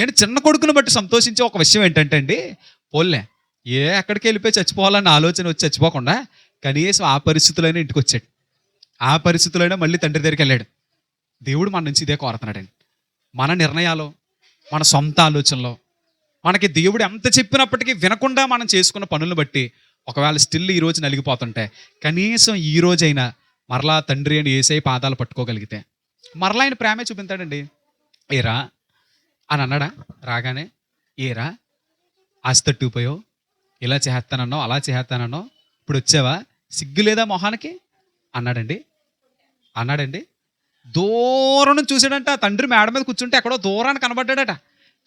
నేను చిన్న కొడుకుని బట్టి సంతోషించే ఒక విషయం ఏంటంటే అండి పోలే ఏ ఎక్కడికి వెళ్ళిపోయి చచ్చిపోవాలన్న ఆలోచన వచ్చి చచ్చిపోకుండా కనీసం ఆ పరిస్థితులైనా ఇంటికి వచ్చాడు. ఆ పరిస్థితులైనా మళ్ళీ తండ్రి దగ్గరికి వెళ్ళాడు. దేవుడు మన నుంచి ఇదే కోరుతున్నాడండి. మన నిర్ణయాలు మన సొంత ఆలోచనలో మనకి దేవుడు ఎంత చెప్పినప్పటికీ వినకుండా మనం చేసుకున్న పనులను బట్టి ఒకవేళ స్టిల్ ఈ రోజు నలిగిపోతుంటే కనీసం ఈ రోజైనా మరలా తండ్రి అని ఏసై పాదాలు పట్టుకోగలిగితే మరలా ఆయన ప్రేమే చూపించాడండి. ఏరా అని అన్నాడా? రాగానే ఏరా ఆస్తి పోయో ఇలా చేస్తానన్నావు అలా చేస్తానన్నో ఇప్పుడు వచ్చావా? సిగ్గు లేదా మొహానికి? అన్నాడండి. అన్నాడండి. దూరం నుంచి చూసాడంట తండ్రి మేడ మీద కూర్చుంటే ఎక్కడో దూరాన్ని కనబడ్డాడట.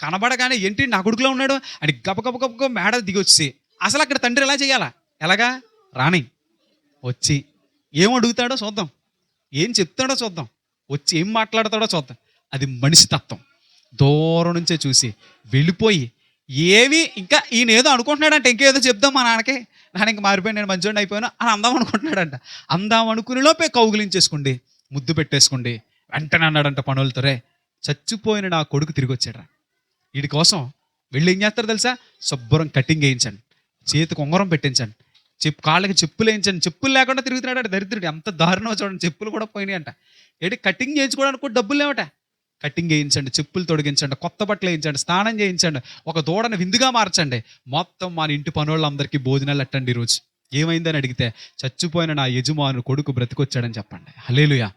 కనబడగానే ఏంటి నా కొడుకులో ఉన్నాడు? అని గబ గబ గబ మేడ దిగి వచ్చి అసలు అక్కడ తండ్రి ఎలా చేయాలా? ఎలాగా? రాణి వచ్చి ఏం అడుగుతాడో చూద్దాం. ఏం చెప్తాడో చూద్దాం. వచ్చి ఏం మాట్లాడతాడో చూద్దాం. అది మనిషి తత్వం. దూరం నుంచే చూసి వెళ్ళిపోయి ఏవి ఇంకా ఈయన ఏదో అనుకుంటున్నాడంట ఇంకేదో చెప్దాం మా నాన్నకి. నాన్న ఇంక మారిపోయి నేను మంచోడిని అయిపోయాను అని అందాం అనుకుంటున్నాడంట. అందాం అనుకుని లోపే కౌగులించేసుకోండి ముద్దు పెట్టేసుకోండి. వెంటనే అన్నాడంట పనులతో రే చచ్చిపోయిన నా కొడుకు తిరిగి వచ్చాడు వీడి కోసం వెళ్ళి ఏం చేస్తారు తెలుసా? శుభ్రం కటింగ్ వేయించండి చేతికి ఉంగరం పెట్టించండి చెప్పు కాళ్ళకి చెప్పులు వేయించండి. చెప్పులు లేకుండా తిరుగుతున్నాడు దరిద్రుడు. ఎంత దారుణం చూడండి చెప్పులు కూడా పోయినాయి అంట ఏంటి కటింగ్ చేయించుకోవడానికి కూడా డబ్బులు లేవట. కటింగ్ చేయించండి చెప్పులు తొడిగించండి కొత్త బట్టలు వేయించండి స్నానం చేయించండి ఒక దూడను విందుగా మార్చండి. మొత్తం మన ఇంటి పనులందరికీ భోజనాలు అట్టండి ఈరోజు ఏమైందని అడిగితే చచ్చిపోయిన నా యజమాను కొడుకు బ్రతికొచ్చాడని చెప్పండి. హలేలుయా